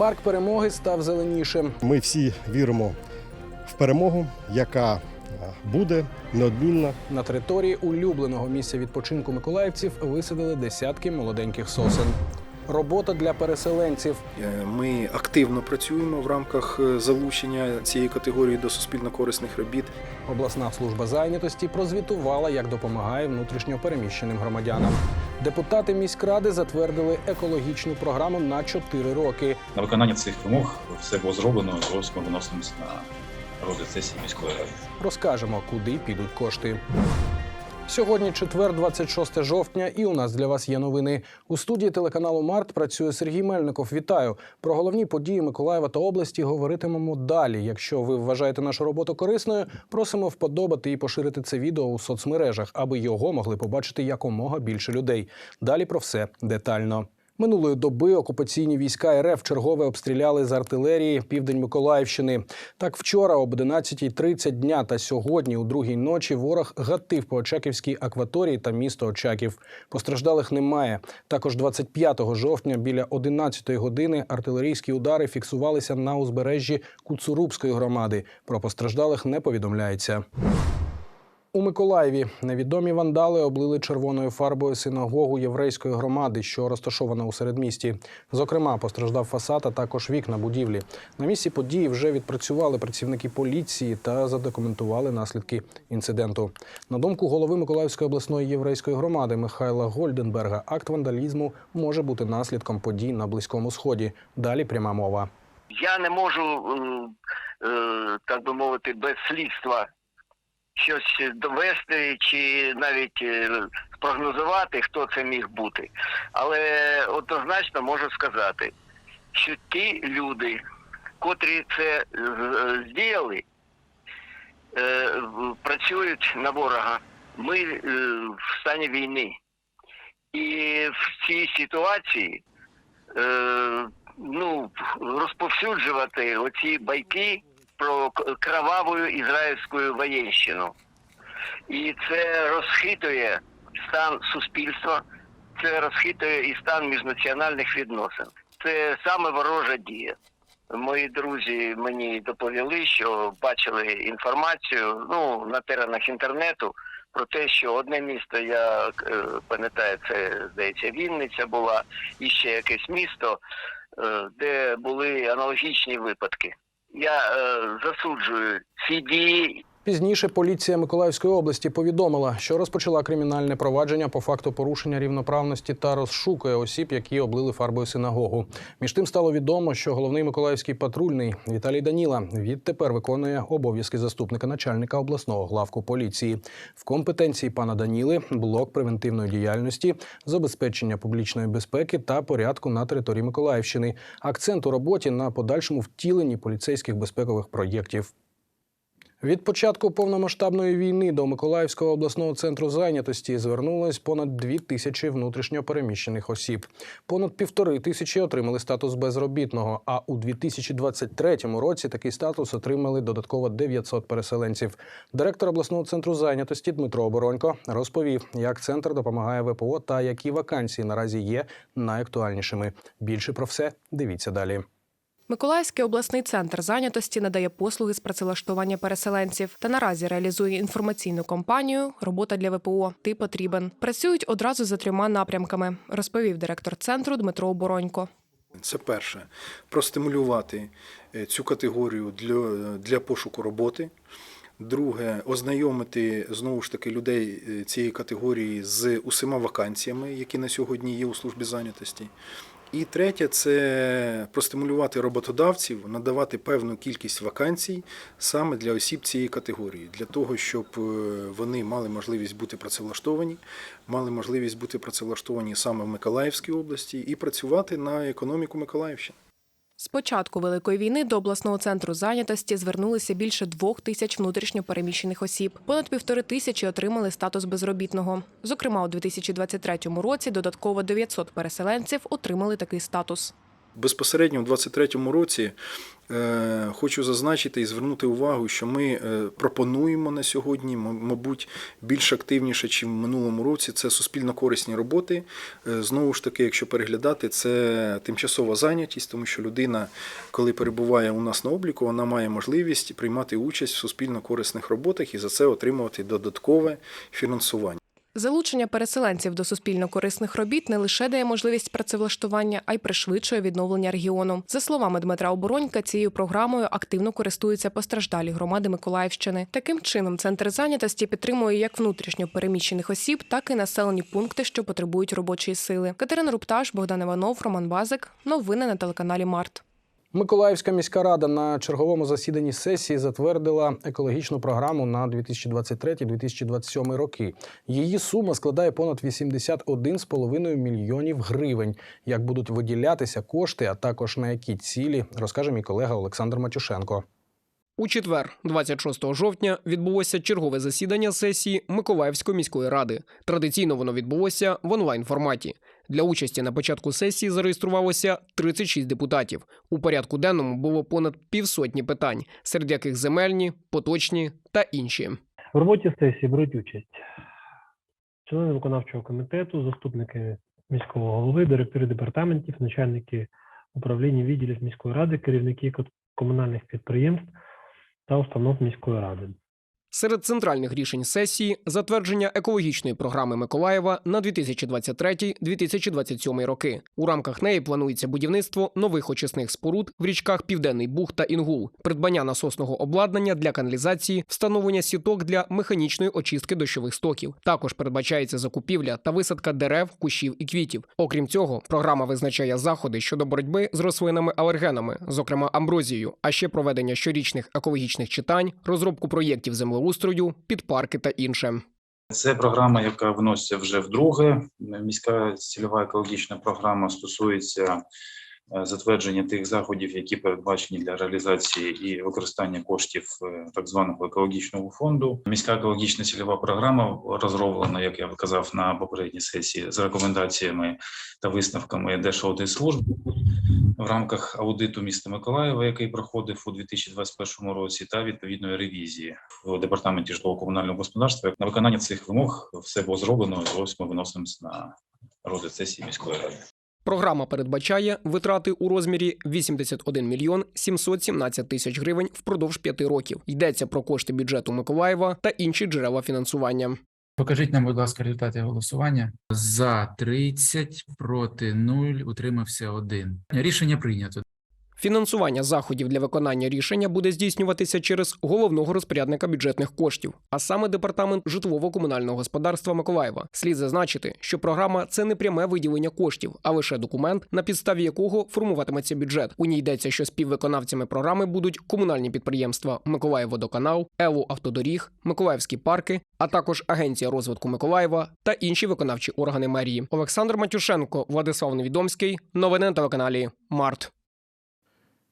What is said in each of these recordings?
Парк перемоги став зеленішим. Ми всі віримо в перемогу, яка е, буде неодмінна. На території улюбленого місця відпочинку миколаївців висадили десятки молоденьких сосен. Робота для переселенців. Е, Ми активно працюємо в рамках е, залучення цієї категорії до суспільно корисних робіт. Обласна служба зайнятості прозвітувала, як допомагає внутрішньо переміщеним громадянам. Депутати міськради затвердили екологічну програму на 4 роки. На виконання цих вимог все було зроблено обов'язково виносимося на розгляд сесії міської ради. Розкажемо, куди підуть кошти. Сьогодні четвер, 26 жовтня, і у нас для вас є новини. У студії телеканалу Март працює Сергій Мельников. Вітаю про головні події Миколаєва та області. Говоритимемо далі. Якщо ви вважаєте нашу роботу корисною, просимо вподобати і поширити це відео у соцмережах, аби його могли побачити якомога більше людей. Далі про все детально. Минулої доби окупаційні війська РФ чергове обстріляли з артилерії південь Миколаївщини. Так вчора об 11.30 дня та сьогодні, у другій ночі, ворог гатив по Очаківській акваторії та місто Очаків. Постраждалих немає. Також 25 жовтня біля 11 години артилерійські удари фіксувалися на узбережжі Куцурубської громади. Про постраждалих не повідомляється. У Миколаєві невідомі вандали облили червоною фарбою синагогу єврейської громади, що розташована у середмісті. Зокрема, постраждав фасад, а також вікна будівлі. На місці події вже відпрацювали працівники поліції та задокументували наслідки інциденту. На думку голови Миколаївської обласної єврейської громади Михайла Гольденберга, акт вандалізму може бути наслідком подій на близькому сході. Далі пряма мова. я не можу, е, так би мовити, без слідства щось довести чи навіть е, спрогнозувати, хто це міг бути. Але однозначно можу сказати, що ті люди, котрі це е, здіяли, е, працюють на ворога. Ми в стані війни. І в цій ситуації ну, розповсюджувати оці байки про кроваву ізраїльську воєнщину. І це розхитує стан суспільства, це розхитує і стан міжнаціональних відносин. Це саме ворожа дія. Мої друзі мені доповіли, що бачили інформацію ну, на теренах інтернету про те, що одне місто, я е, пам'ятаю, це здається Вінниця була, і ще якесь місто, е, де були аналогічні випадки. Я е, засуджую ці дії Пізніше поліція Миколаївської області повідомила, що розпочала кримінальне провадження по факту порушення рівноправності та розшукує осіб, які облили фарбою синагогу. Між тим стало відомо, що головний миколаївський патрульний Віталій Даніла відтепер виконує обов'язки заступника начальника обласного главку поліції. В компетенції пана Даніли блок превентивної діяльності, забезпечення публічної безпеки та порядку на території Миколаївщини. Акцент у роботі на подальшому втіленні поліцейських безпекових проєктів. Від початку повномасштабної війни до Миколаївського обласного центру зайнятості звернулось понад дві тисячі внутрішньо переміщених осіб. Понад півтори тисячі отримали статус безробітного. А у 2023 році такий статус отримали додатково 900 переселенців. Директор обласного центру зайнятості Дмитро Оборонько розповів, як центр допомагає ВПО та які вакансії наразі є найактуальнішими. Більше про все дивіться далі. Миколаївський обласний центр зайнятості надає послуги з працевлаштування переселенців та наразі реалізує інформаційну кампанію Робота для ВПО. Ти потрібен. Працюють одразу за трьома напрямками, розповів директор центру Дмитро Оборонько. Це перше простимулювати е, цю категорію для, для пошуку роботи. Друге, ознайомити знову ж таки людей е, цієї категорії з усіма вакансіями, які на сьогодні є у службі зайнятості. І третє це простимулювати роботодавців, надавати певну кількість вакансій саме для осіб цієї категорії, для того, щоб е, вони мали можливість бути працевлаштовані, мали можливість бути працевлаштовані саме в Миколаївській області і працювати на економіку Миколаївщини. З початку великої війни до обласного центру зайнятості звернулися більше двох тисяч внутрішньопереміщених осіб. Понад півтори тисячі отримали статус безробітного. Зокрема, у 2023 році додатково 900 переселенців отримали такий статус. Безпосередньо у 2023 році хочу зазначити і звернути увагу, що ми е, пропонуємо на сьогодні, мабуть, більш активніше, ніж в минулому році. Це суспільно корисні роботи. Е, Знову ж таки, якщо переглядати, це тимчасова зайнятість, тому що людина, коли перебуває у нас на обліку, вона має можливість приймати участь в суспільно корисних роботах і за це отримувати додаткове фінансування. Залучення переселенців до суспільно-корисних робіт не лише дає можливість працевлаштування, а й пришвидшує відновлення регіону. За словами Дмитра Оборонька, цією програмою активно користуються постраждалі громади Миколаївщини. Таким чином, центр зайнятості підтримує як внутрішньо переміщених осіб, так і населені пункти, що потребують робочої сили. Катерина Рупташ, Богдан Іванов, Роман Базик. Новини на телеканалі Март. Миколаївська міська рада на черговому засіданні сесії затвердила екологічну програму на 2023-2027 роки. Її сума складає понад 81,5 мільйонів гривень. Як будуть виділятися кошти, а також на які цілі, розкаже мій колега Олександр Матюшенко. У четвер, 26 жовтня, відбулося чергове засідання сесії Миколаївської міської ради. Традиційно воно відбулося в онлайн форматі. Для участі на початку сесії зареєструвалося 36 депутатів. У порядку денному було понад півсотні питань, серед яких земельні, поточні та інші. В роботі сесії беруть участь члени виконавчого комітету, заступники міського голови, директори департаментів, начальники управління відділів міської ради, керівники комунальних підприємств та установ міської ради. Серед центральних рішень сесії затвердження екологічної програми Миколаєва на 2023-2027 роки. У рамках неї планується будівництво нових очисних споруд в річках Південний Буг та Інгул, придбання насосного обладнання для каналізації, встановлення сіток для механічної очистки дощових стоків. Також передбачається закупівля та висадка дерев, кущів і квітів. Окрім цього, програма визначає заходи щодо боротьби з рослинами-алергенами, зокрема амброзією, а ще проведення щорічних екологічних читань, розробку проєктів землеустрою, підпарки та інше. Це програма, яка вноситься вже вдруге. Міська цільова екологічна програма стосується затвердження тих заходів, які передбачені для реалізації і використання коштів е, так званого екологічного фонду. Міська екологічна цільова програма розроблена, як я казав на попередній сесії, з рекомендаціями та висновками Держаудитслужби в рамках аудиту міста Миколаєва, який проходив у 2021 році, та відповідної ревізії в департаменті житлово-комунального господарства. На виконання цих вимог все було зроблено. Ось ми виносимося на розгляд сесії міської ради. Програма передбачає витрати у розмірі 81 мільйон 717 тисяч гривень впродовж п'яти років. Йдеться про кошти бюджету Миколаєва та інші джерела фінансування. Покажіть нам, будь ласка, результати голосування. За 30, проти 0, утримався 1. Рішення прийнято. Фінансування заходів для виконання рішення буде здійснюватися через головного розпорядника бюджетних коштів, а саме департамент житлово-комунального господарства Миколаєва. Слід зазначити, що програма це не пряме виділення коштів, а лише документ, на підставі якого формуватиметься бюджет. У ній йдеться, що співвиконавцями програми будуть комунальні підприємства Миколаївводоканал, Елу Автодоріг, Миколаївські парки, а також Агенція розвитку Миколаєва та інші виконавчі органи мерії. Олександр Матюшенко, Владислав Невідомський. Новини на телеканалі Март.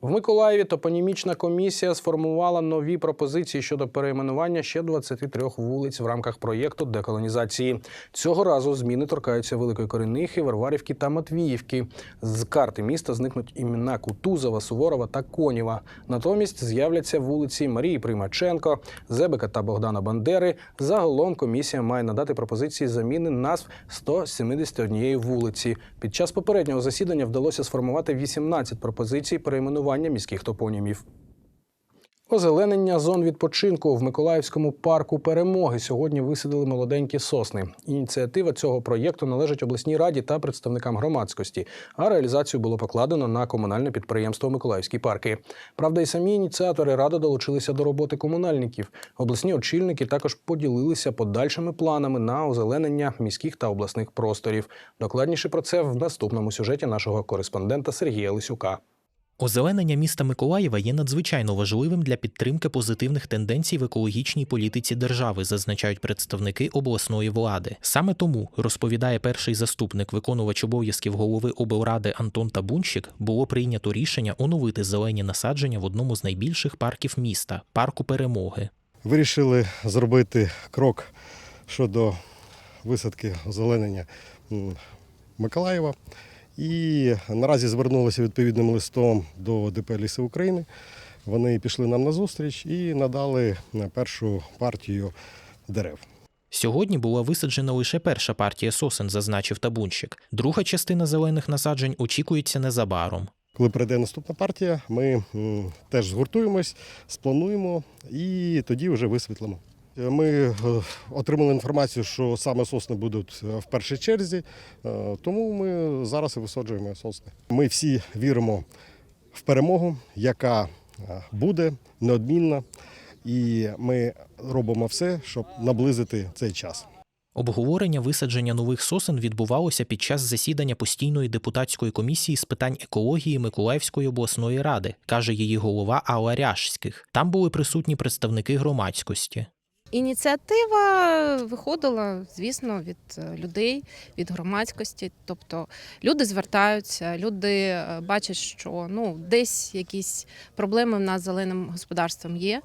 В Миколаєві топонімічна комісія сформувала нові пропозиції щодо перейменування ще 23 вулиць в рамках проєкту деколонізації. Цього разу зміни торкаються Великої Коренихи, Варварівки та Матвіївки. З карти міста зникнуть імена Кутузова, Суворова та Конєва. Натомість з'являться вулиці Марії Приймаченко, Зебека та Богдана Бандери. Загалом комісія має надати пропозиції заміни назв 171 вулиці. Під час попереднього засідання вдалося сформувати 18 пропозицій перейменування міських топонімів. Озеленення зон відпочинку в Миколаївському парку перемоги сьогодні висадили молоденькі сосни. Ініціатива цього проєкту належить обласній раді та представникам громадськості, а реалізацію було покладено на комунальне підприємство Миколаївські парки. Правда, і самі ініціатори ради долучилися до роботи комунальників. Обласні очільники також поділилися подальшими планами на озеленення міських та обласних просторів. Докладніше про це в наступному сюжеті нашого кореспондента Сергія Лисюка. Озеленення міста Миколаєва є надзвичайно важливим для підтримки позитивних тенденцій в екологічній політиці держави, зазначають представники обласної влади. Саме тому, розповідає перший заступник виконувач обов'язків голови облради Антон Табунщик, було прийнято рішення оновити зелені насадження в одному з найбільших парків міста парку Перемоги. Вирішили зробити крок щодо висадки озеленення Миколаєва. І наразі звернулися відповідним листом до ДП «Ліси України. Вони пішли нам на зустріч і надали першу партію дерев. Сьогодні була висаджена лише перша партія сосен, зазначив табунщик. Друга частина зелених насаджень очікується незабаром. Коли прийде наступна партія, ми теж згуртуємось, сплануємо і тоді вже висвітлимо. Ми е, отримали інформацію, що саме сосни будуть е, в першій черзі, е, тому ми зараз і висаджуємо сосни. Ми всі віримо в перемогу, яка буде неодмінна, і ми робимо все, щоб наблизити цей час. Обговорення висадження нових сосен відбувалося під час засідання постійної депутатської комісії з питань екології Миколаївської обласної ради, каже її голова Алла Ряжських. Там були присутні представники громадськості. Ініціатива виходила, звісно, від е, людей, від громадськості. Тобто люди звертаються, люди е, бачать, що ну десь якісь проблеми в нас з зеленим господарством є.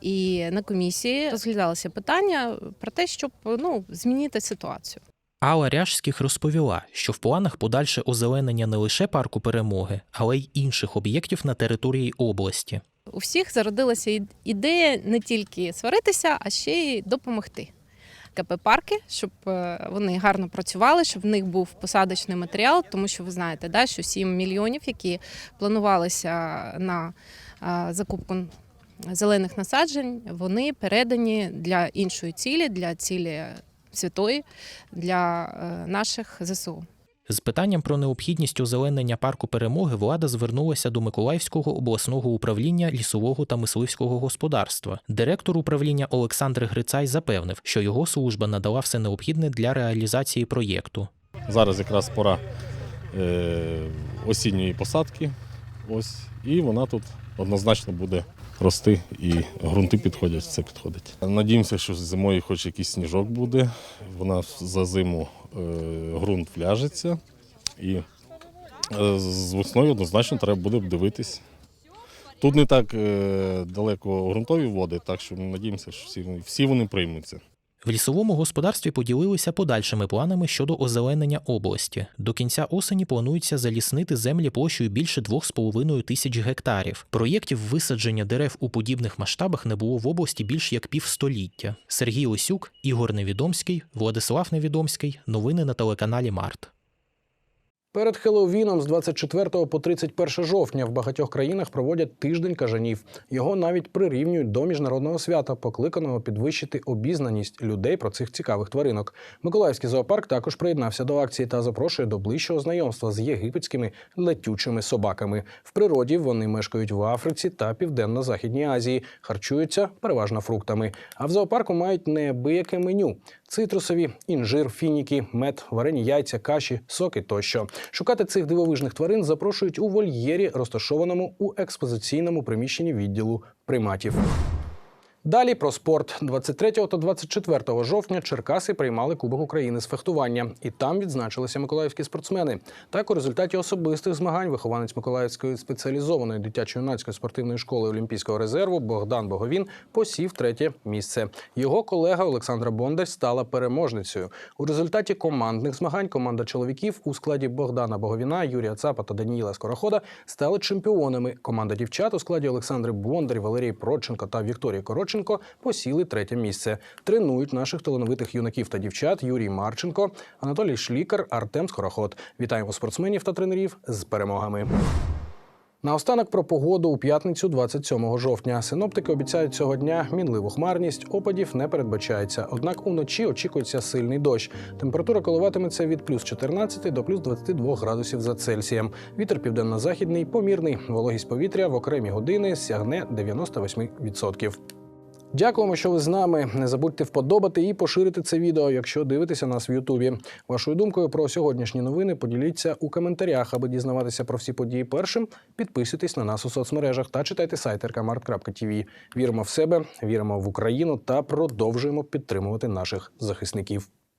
І на комісії розглядалося питання про те, щоб ну змінити ситуацію. Алла Ряжських розповіла, що в планах подальше озеленення не лише парку перемоги, але й інших об'єктів на території області. У всіх зародилася ід- ідея не тільки сваритися, а ще й допомогти. КП парки, щоб е, вони гарно працювали, щоб в них був посадочний матеріал, тому що ви знаєте, да, що 7 мільйонів, які планувалися на е, закупку зелених насаджень, вони передані для іншої цілі, для цілі святої, для е, наших ЗСУ. З питанням про необхідність озеленення парку перемоги влада звернулася до Миколаївського обласного управління лісового та мисливського господарства. Директор управління Олександр Грицай запевнив, що його служба надала все необхідне для реалізації проєкту. Зараз якраз пора е, осінньої посадки. Ось, і вона тут однозначно буде рости, і ґрунти підходять, все підходить. Надіємося, що зимою хоч якийсь сніжок буде. Вона за зиму е, ґрунт вляжеться. І е, з весною однозначно треба буде дивитись. Тут не так е, далеко ґрунтові води, так що ми надіємося, що всі, всі вони приймуться. В лісовому господарстві поділилися подальшими планами щодо озеленення області. До кінця осені планується заліснити землі площею більше 2,5 тисяч гектарів. Проєктів висадження дерев у подібних масштабах не було в області більш як півстоліття. Сергій Осюк, Ігор Невідомський, Владислав Невідомський. Новини на телеканалі Март. Перед Хеллоуіном з 24 по 31 жовтня в багатьох країнах проводять тиждень кажанів. Його навіть прирівнюють до міжнародного свята, покликаного підвищити обізнаність людей про цих цікавих тваринок. Миколаївський зоопарк також приєднався до акції та запрошує до ближчого знайомства з єгипетськими летючими собаками. В природі вони мешкають в Африці та Південно-Західній Азії, харчуються переважно фруктами. А в зоопарку мають неабияке меню: цитрусові, інжир, фініки, мед, варені яйця, каші, соки тощо. Шукати цих дивовижних тварин запрошують у вольєрі, розташованому у експозиційному приміщенні відділу приматів. Далі про спорт. 23 та 24 жовтня Черкаси приймали Кубок України з фехтування, і там відзначилися миколаївські спортсмени. Так, у результаті особистих змагань вихованець Миколаївської спеціалізованої дитячо-юнацької спортивної школи Олімпійського резерву Богдан Боговін посів третє місце. Його колега Олександра Бондар стала переможницею. У результаті командних змагань команда чоловіків у складі Богдана Боговіна, Юрія Цапа та Даніїла Скорохода стали чемпіонами. Команда дівчат у складі Олександри Бондар, Валерії Проченко та Вікторії Коротченко посіли третє місце. Тренують наших талановитих юнаків та дівчат Юрій Марченко, Анатолій Шлікар, Артем Скороход. Вітаємо спортсменів та тренерів з перемогами. Наостанок про погоду у п'ятницю, 27 жовтня. Синоптики обіцяють цього дня мінливу хмарність, опадів не передбачається. Однак уночі очікується сильний дощ. Температура коливатиметься від плюс 14 до плюс 22 градусів за Цельсієм. Вітер південно-західний, помірний. Вологість повітря в окремі години сягне 98%. Дякуємо, що ви з нами. Не забудьте вподобати і поширити це відео, якщо дивитеся нас в Ютубі. Вашою думкою про сьогоднішні новини поділіться у коментарях, аби дізнаватися про всі події першим. Підписуйтесь на нас у соцмережах та читайте сайт rkmart.tv. Віримо в себе, віримо в Україну та продовжуємо підтримувати наших захисників.